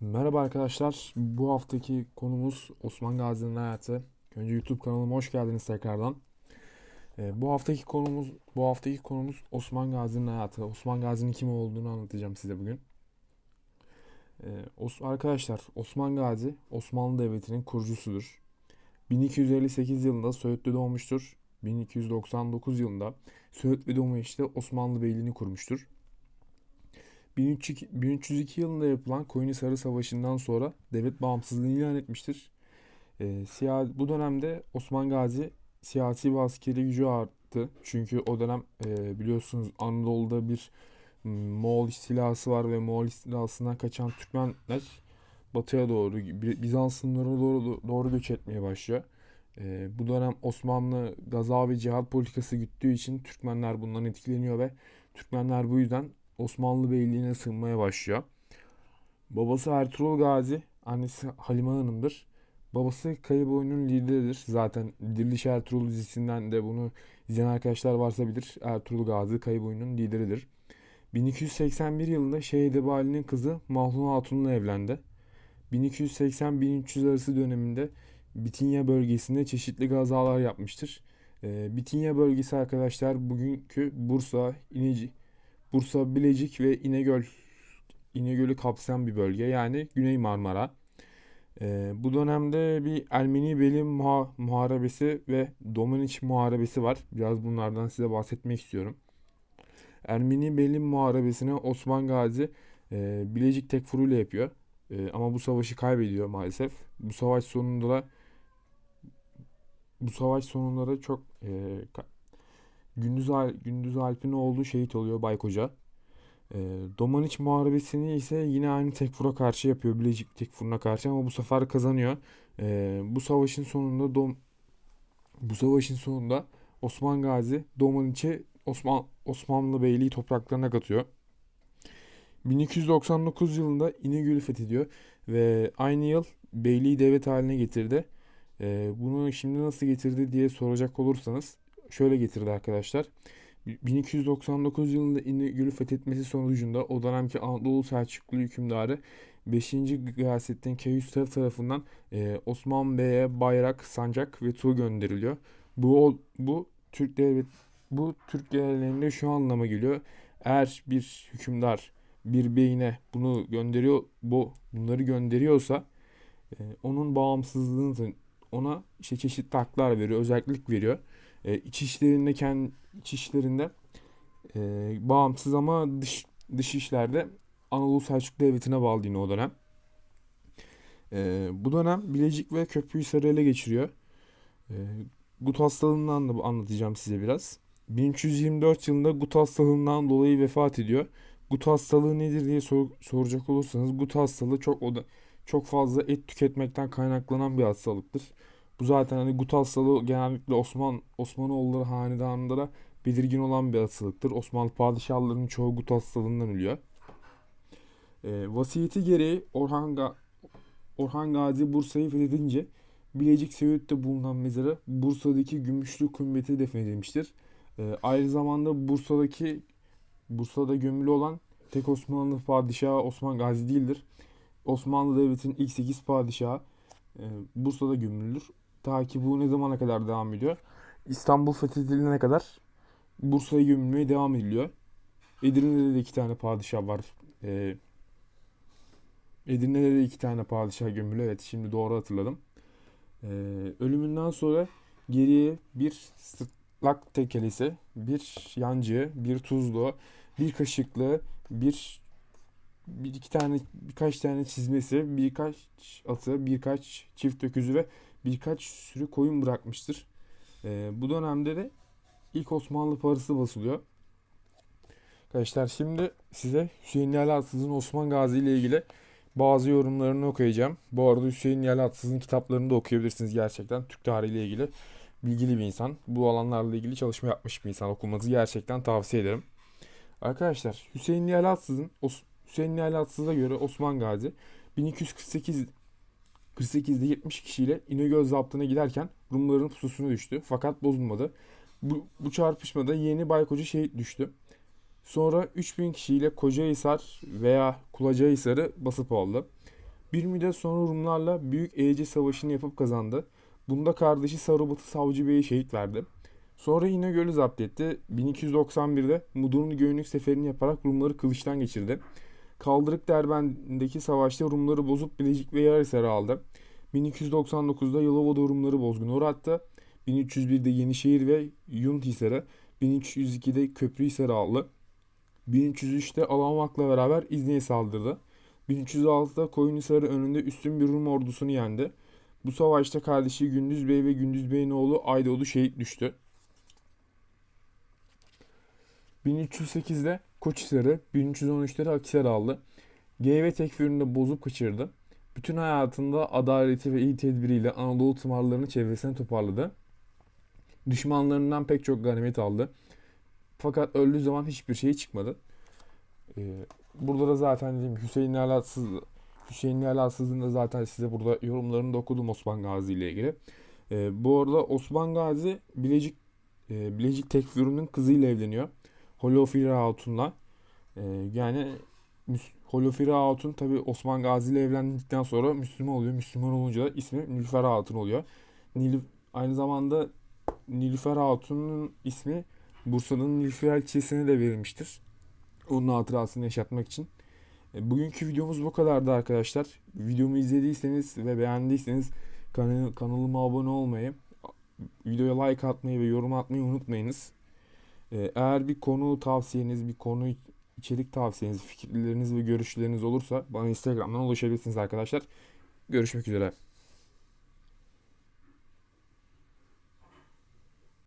Merhaba arkadaşlar. Bu haftaki konumuz Osman Gazi'nin hayatı. Önce YouTube kanalıma hoş geldiniz tekrardan. Ee, bu haftaki konumuz bu haftaki konumuz Osman Gazi'nin hayatı. Osman Gazi'nin kim olduğunu anlatacağım size bugün. Ee, Os- arkadaşlar Osman Gazi Osmanlı Devleti'nin kurucusudur. 1258 yılında Söğütlü'de doğmuştur. 1299 yılında Söğütlü Doğmuş'ta Osmanlı Beyliğini kurmuştur. 1302, 1302 yılında yapılan Koyunhisarı Savaşı'ndan sonra devlet bağımsızlığını ilan etmiştir. Ee, siya- bu dönemde Osman Gazi siyasi ve askeri gücü arttı. Çünkü o dönem e, biliyorsunuz Anadolu'da bir Moğol istilası var ve Moğol istilasından kaçan Türkmenler batıya doğru, Bi- Bizans sınırına doğru, doğru göç etmeye başlıyor. Ee, bu dönem Osmanlı gaza ve cihat politikası güttüğü için Türkmenler bundan etkileniyor ve Türkmenler bu yüzden Osmanlı Beyliği'ne sığınmaya başlıyor. Babası Ertuğrul Gazi, annesi Halime Hanım'dır. Babası Kayıboyun'un lideridir. Zaten Diriliş Ertuğrul dizisinden de bunu izleyen arkadaşlar varsa bilir. Ertuğrul Gazi Kayıboyun'un lideridir. 1281 yılında Şehidebali'nin kızı Mahlun Hatun'la evlendi. 1280-1300 arası döneminde Bitinya bölgesinde çeşitli gazalar yapmıştır. Ee, Bitinya bölgesi arkadaşlar bugünkü Bursa, İneci, Bursa, Bilecik ve İnegöl İnegöl'ü kapsayan bir bölge yani Güney Marmara. Ee, bu dönemde bir Ermeni Beli Muha- Muharebesi ve Domaniç Muharebesi var. Biraz bunlardan size bahsetmek istiyorum. Ermeni Beli Muharebesi'ni Osman Gazi e, Bilecik Tekfuru ile yapıyor. E, ama bu savaşı kaybediyor maalesef. Bu savaş sonunda da bu savaş sonunda da çok e, Gündüz, Al Gündüz Alp'in oğlu şehit oluyor Baykoca. E, Domaniç Muharebesi'ni ise yine aynı Tekfur'a karşı yapıyor. Bilecik Tekfur'una karşı ama bu sefer kazanıyor. E, bu savaşın sonunda Dom bu savaşın sonunda Osman Gazi Domaniç'i Osman Osmanlı Beyliği topraklarına katıyor. 1299 yılında İnegöl'ü fethediyor ve aynı yıl beyliği devlet haline getirdi. E, bunu şimdi nasıl getirdi diye soracak olursanız şöyle getirdi arkadaşlar. 1299 yılında İnegöl'ü fethetmesi sonucunda o dönemki Anadolu Selçuklu hükümdarı 5. Gıyasettin Keyhüsev tarafından e, Osman Bey'e bayrak, sancak ve tuğ gönderiliyor. Bu bu Türk devlet bu Türk geleneğinde şu anlama geliyor. Eğer bir hükümdar bir beyine bunu gönderiyor, bu bunları gönderiyorsa e, onun bağımsızlığını ona işte çeşitli haklar veriyor, özellik veriyor. E, iç işlerinde kendi iç işlerinde e, bağımsız ama dış dış işlerde Anadolu Selçuklu Devleti'ne bağlı yine o dönem. E, bu dönem Bilecik ve Köprüyüsar'ı ele geçiriyor. E, Gut hastalığından da anlatacağım size biraz. 1324 yılında Gut hastalığından dolayı vefat ediyor. Gut hastalığı nedir diye sor- soracak olursanız Gut hastalığı çok o da çok fazla et tüketmekten kaynaklanan bir hastalıktır. Bu zaten hani gut hastalığı genellikle Osman Osmanoğulları hanedanında da belirgin olan bir hastalıktır. Osmanlı padişahlarının çoğu gut hastalığından ölüyor. Ee, vasiyeti gereği Orhan, Ga- Orhan Gazi Bursa'yı fethedince Bilecik Söğüt'te bulunan mezarı Bursa'daki Gümüşlü Kumbeti defnedilmiştir. Ee, aynı zamanda Bursa'daki Bursa'da gömülü olan tek Osmanlı padişahı Osman Gazi değildir. Osmanlı Devleti'nin ilk 8 padişahı e, Bursa'da gömülüdür. Ta ki bu ne zamana kadar devam ediyor? İstanbul fethedilene kadar Bursa'ya gömülmeye devam ediliyor. Edirne'de de iki tane padişah var. E, Edirne'de de iki tane padişah gömülü. Evet şimdi doğru hatırladım. E, ölümünden sonra geriye bir sırtlak tekelesi, bir yancı, bir tuzlu, bir kaşıklı, bir bir iki tane birkaç tane çizmesi, birkaç atı, birkaç çift öküzü ve birkaç sürü koyun bırakmıştır. Ee, bu dönemde de ilk Osmanlı parası basılıyor. Arkadaşlar şimdi size Hüseyin Yalatsız'ın Osman Gazi ile ilgili bazı yorumlarını okuyacağım. Bu arada Hüseyin Yalatsız'ın kitaplarını da okuyabilirsiniz gerçekten. Türk tarihi ile ilgili bilgili bir insan. Bu alanlarla ilgili çalışma yapmış bir insan. Okumanızı gerçekten tavsiye ederim. Arkadaşlar Hüseyin Yalatsız'ın Hüseyin Yalatsız'a göre Osman Gazi 1248 48'de 70 kişiyle İnegöl zaptına giderken Rumların pususuna düştü fakat bozulmadı. Bu, bu çarpışmada yeni Baykocu şehit düştü. Sonra 3000 kişiyle Kocahisar veya Kulacahisar'ı basıp aldı. Bir müddet sonra Rumlarla Büyük Eğece Savaşı'nı yapıp kazandı. Bunda kardeşi Sarıbatı Savcı Bey'i şehit verdi. Sonra İnegöl'ü zapt etti. 1291'de Mudurnu Göynük seferini yaparak Rumları kılıçtan geçirdi. Kaldırık Derben'deki savaşta Rumları bozup Bilecik ve Yarhisar'ı aldı. 1299'da Yalova'da Rumları bozguna uğrattı. 1301'de Yenişehir ve Yunthisar'ı, 1302'de Köprühisar'ı aldı. 1303'te Alamak'la beraber İznik'e saldırdı. 1306'da Koyunhisar'ı önünde üstün bir Rum ordusunu yendi. Bu savaşta kardeşi Gündüz Bey ve Gündüz Bey'in oğlu Aydoğdu şehit düştü. 1308'de Koçhisar'ı, 1313'te de Akhisar'ı aldı. GV tekfirinde bozup kaçırdı. Bütün hayatında adaleti ve iyi tedbiriyle Anadolu tımarlarını çevresine toparladı. Düşmanlarından pek çok ganimet aldı. Fakat öldüğü zaman hiçbir şey çıkmadı. Ee, burada da zaten dediğim Hüseyin Alatsız Hüseyin Alatsız'ın da zaten size burada yorumlarını da okudum Osman Gazi ile ilgili. Ee, bu arada Osman Gazi Bilecik e, Bilecik Tekfürü'nün kızıyla evleniyor. Holofira Hatun'la. Ee, yani Holofira Hatun tabi Osman Gazi ile evlendikten sonra Müslüman oluyor. Müslüman olunca da ismi Nilüfer Hatun oluyor. Nil, aynı zamanda Nilüfer Hatun'un ismi Bursa'nın Nilüfer ilçesine de verilmiştir. Onun hatırasını yaşatmak için. E, Bugünkü videomuz bu kadardı arkadaşlar. Videomu izlediyseniz ve beğendiyseniz kanal, kanalıma abone olmayı, videoya like atmayı ve yorum atmayı unutmayınız. E, Eğer bir konu tavsiyeniz, bir konu içerik tavsiyeniz, fikirleriniz ve görüşleriniz olursa bana Instagram'dan ulaşabilirsiniz arkadaşlar. Görüşmek üzere.